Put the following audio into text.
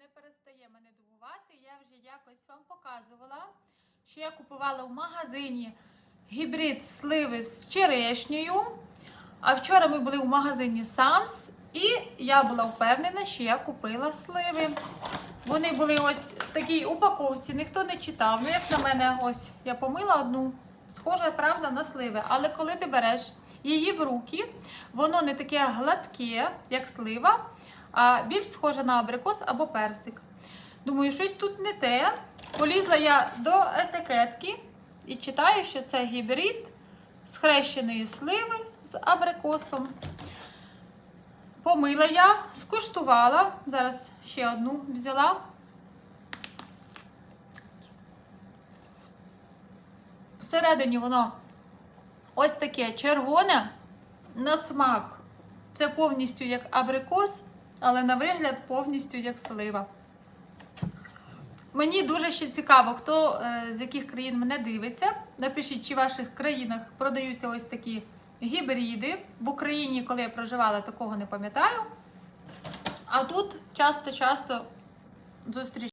не перестає мене дивувати. Я вже якось вам показувала, що я купувала в магазині гібрид сливи з черешнею. А вчора ми були в магазині Самс, і я була впевнена, що я купила сливи. Вони були ось в такій упаковці, ніхто не читав. Ну, як на мене, ось я помила одну. Схожа, правда, на сливи. Але коли ти береш її в руки, воно не таке гладке, як слива, а більш схоже на абрикос або персик. Думаю, щось тут не те. Полізла я до етикетки і читаю, що це гібрид з хрещеної сливи з абрикосом. Помила я, скуштувала. Зараз ще одну взяла. Всередині воно ось таке червоне на смак. Це повністю як абрикос, але на вигляд повністю як слива. Мені дуже ще цікаво, хто е, з яких країн мене дивиться. Напишіть, чи в ваших країнах продаються ось такі гібриди. В Україні, коли я проживала, такого не пам'ятаю. А тут часто-часто зустрічаю.